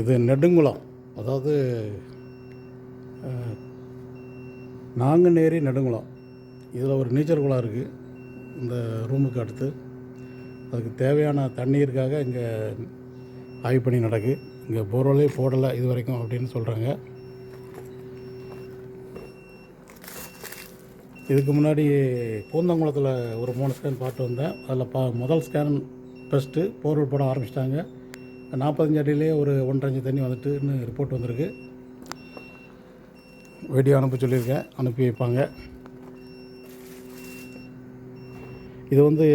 இது நெடுங்குளம். அதாவது நாங்குநேரி நெடுங்குளம். இதில் ஒரு நீச்சல் குளம் இருக்குது இந்த ரூமுக்கு அடுத்து. அதுக்கு தேவையான தண்ணீருக்காக இங்கே ஆய்வு பணி நடக்கு. இங்கே போர்வலே போடலை இது வரைக்கும் அப்படின்னு சொல்கிறாங்க இதுக்கு முன்னாடி கூந்தங்குளத்தில் ஒரு மூணு ஸ்கேன் பார்த்து வந்தேன். அதில் பா முதல் ஸ்கேன் ஃபஸ்ட்டு போர்வெல் போட ஆரம்பிச்சிட்டாங்க. நாற்பத்தஞ்சு அடியிலே ஒரு ஒன்றரை தண்ணி வந்துட்டுன்னு ரிப்போர்ட் வந்திருக்கு. வீடியோ அனுப்ப சொல்லியிருக்கேன். அனுப்பி வைப்பாங்க. இது வந்து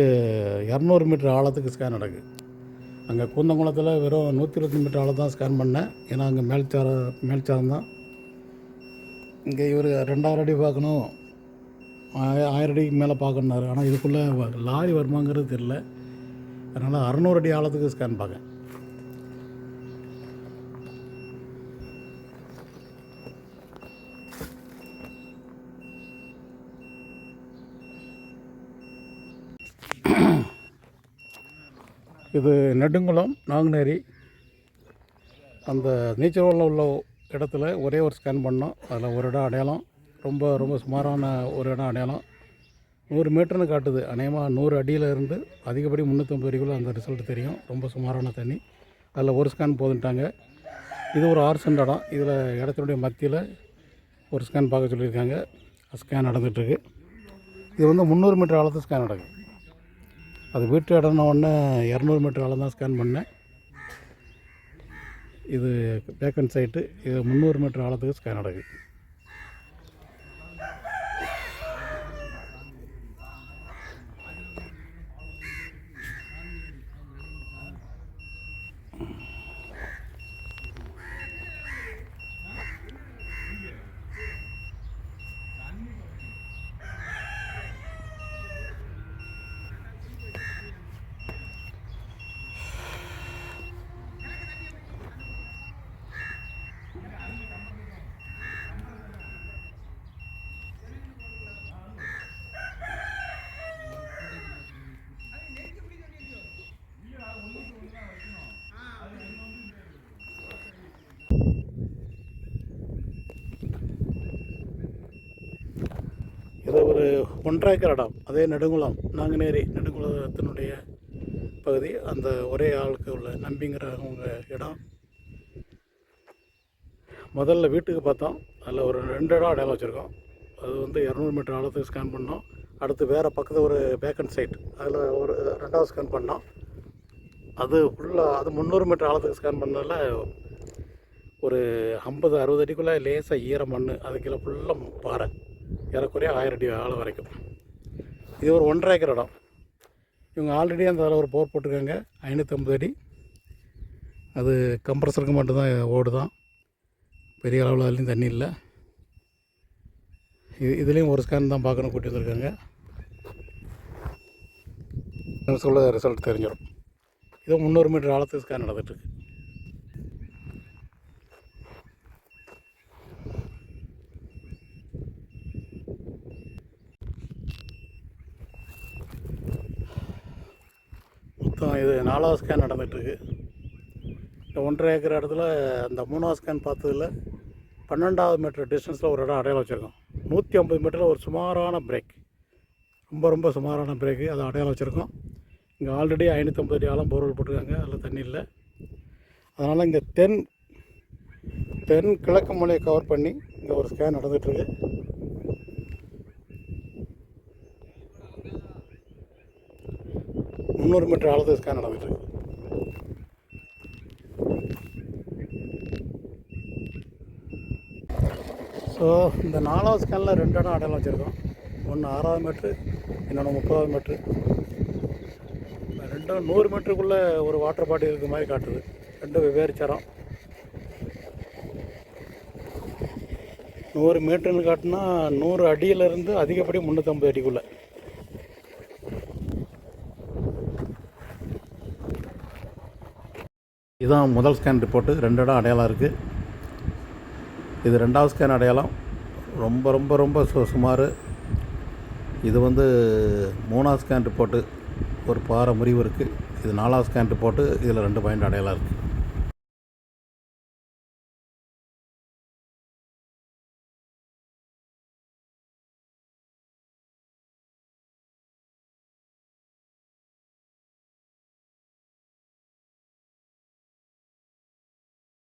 இரநூறு மீட்டர் ஆழத்துக்கு ஸ்கேன் நடக்குது. அங்கே கூந்தங்குளத்தில் வெறும் நூற்றி இருபத்தி மீட்டர் ஆழம் தான் ஸ்கேன் பண்ணேன். ஏன்னா அங்கே மேல்ச்சார மேல்ச்சாரம் தான். இங்கே இவர் ரெண்டாயிரம் அடி பார்க்கணும். ஆயிரம் அடிக்கு மேலே பார்க்கணுனாரு ஆனால் இதுக்குள்ளே வ- லாரி வருமாங்கிறது தெரில அதனால் அறநூறு அடி ஆழத்துக்கு ஸ்கேன் பார்க்கேன். இது நெடுங்குளம் நாங்குநேரி. அந்த நீச்சல் உள்ள இடத்துல ஒரே ஒரு ஸ்கேன் பண்ணோம். அதில் ஒரு இடம் அடையாளம். ரொம்ப ரொம்ப சுமாரான ஒரு இடம் அடையாளம். நூறு மீட்டர்னு காட்டுது. அநேகமாக நூறு அடியில் இருந்து அதிகப்படி முந்நூற்றம்பது வரைக்கும் அந்த ரிசல்ட் தெரியும். ரொம்ப சுமாரான தண்ணி. அதில் ஒரு ஸ்கேன் போதுன்ட்டாங்க. இது ஒரு ஆறு சென்ட் இடம். இதில் இடத்தினுடைய மத்தியில் ஒரு ஸ்கேன் பார்க்க சொல்லியிருக்காங்க. ஸ்கேன் நடந்துகிட்ருக்கு இது வந்து முந்நூறு மீட்டர் ஆழத்து ஸ்கேன் நடக்குது. அது வீட்டு இடம்னா உடனே இரநூறு மீட்டர் அளவு தான் ஸ்கேன் பண்ணேன். இது பேக்கன் சைட்டு இது முந்நூறு மீட்டர் ஆழத்துக்கு ஸ்கேன் நடக்குது இது ஒரு ஒன்றரை ஏக்கர் இடம் அதே நெடுங்குளம் நாங்குநேரி நெடுங்குளத்தினுடைய பகுதி. அந்த ஒரே ஆளுக்கு உள்ள நம்பிங்கிறவங்க இடம். முதல்ல வீட்டுக்கு பார்த்தோம். அதில் ஒரு ரெண்டு இடம் அடையாளம் வச்சுருக்கோம். அது வந்து இரநூறு மீட்டர் ஆழத்துக்கு ஸ்கேன் பண்ணோம். அடுத்து வேறு பக்கத்தில் ஒரு வேக்கன்ட் சைட் அதில் ஒரு ரெண்டாவது ஸ்கேன் பண்ணோம். அது ஃபுல்லாக அது முந்நூறு மீட்டர் ஆழத்துக்கு ஸ்கேன் பண்ணதில் ஒரு ஐம்பது அறுபது அடிக்குள்ளே லேசாக ஈர மண் அது கீழே ஃபுல்லாக பாறை. ஏறக்குறைய ஆயிரம் அடி ஆழம் வரைக்கும். இது ஒரு ஒன்றரை ஏக்கர் இடம். இவங்க ஆல்ரெடி அந்த அதில் ஒரு போர் போட்டிருக்காங்க. ஐநூற்றம்பது அடி. அது கம்ப்ரஸருக்கு மட்டும்தான் ஓடுதான். பெரிய அளவில் அதுலேயும் தண்ணி இல்லை. இது இதுலேயும் ஒரு ஸ்கேன் தான் பார்க்கணும் கூட்டி வந்திருக்காங்க. சொல்ல ரிசல்ட் தெரிஞ்சிடும். இது முந்நூறு மீட்டர் ஆழத்துக்கு ஸ்கேன் நடந்துகிட்ருக்கு மொத்தம் இது நாலாவது ஸ்கேன் நடந்துகிட்ருக்கு. இந்த ஒன்றரை ஏக்கர் இடத்துல அந்த மூணாவது ஸ்கேன் பார்த்ததில் பன்னெண்டாவது மீட்டர் டிஸ்டன்ஸில் ஒரு இடம் அடையாளம் வச்சுருக்கோம். நூற்றி ஐம்பது மீட்டரில் ஒரு சுமாரான பிரேக் ரொம்ப ரொம்ப சுமாரான பிரேக்கு அதை அடையாளம் வச்சுருக்கோம். இங்கே ஆல்ரெடி ஐநூற்றம்பது அடி ஆழம் போர்வெல் போட்டிருக்காங்க. அதில் தண்ணி இல்லை. அதனால் இங்கே தென் தென் கிழக்கு மூலையை கவர் பண்ணி இங்கே ஒரு ஸ்கேன் நடந்துகிட்ருக்கு. முந்நூறு மீட்டர் ஆழத்துக்கு ஸ்கேன் நடந்துகிட்ருக்கு ஸோ இந்த நாலாவது ஸ்கேனில் ரெண்டு இடம் அடையாளம் வச்சுருக்கோம். ஒன்று ஆறாவது மீட்ரு இன்னொன்று முப்பதாவது மீட்ரு ரெண்டும் நூறு மீட்டருக்குள்ளே ஒரு வாட்டர் பாட்டில் இருக்கிற மாதிரி காட்டுது. ரெண்டும் வெவ்வேறு சரம். நூறு மீட்டர்னு காட்டினா நூறு அடியிலேருந்து அதிகப்படி முந்நூற்றம்பது அடிக்குள்ளே. இதுதான் முதல் ஸ்கேன் ரிப்போர்ட்டு ரெண்டு இடம் அடையாளம் இருக்குது இது ரெண்டாவது ஸ்கேன் அடையாளம். ரொம்ப ரொம்ப ரொம்ப சு சுமார். இது வந்து மூணாவது ஸ்கேன் ரிப்போர்ட்டு ஒரு பாறை முறிவு இருக்குது இது நாலாவது ஸ்கேன் ரிப்போர்ட்டு இதில் ரெண்டு பாயிண்ட் அடையாளம் இருக்குது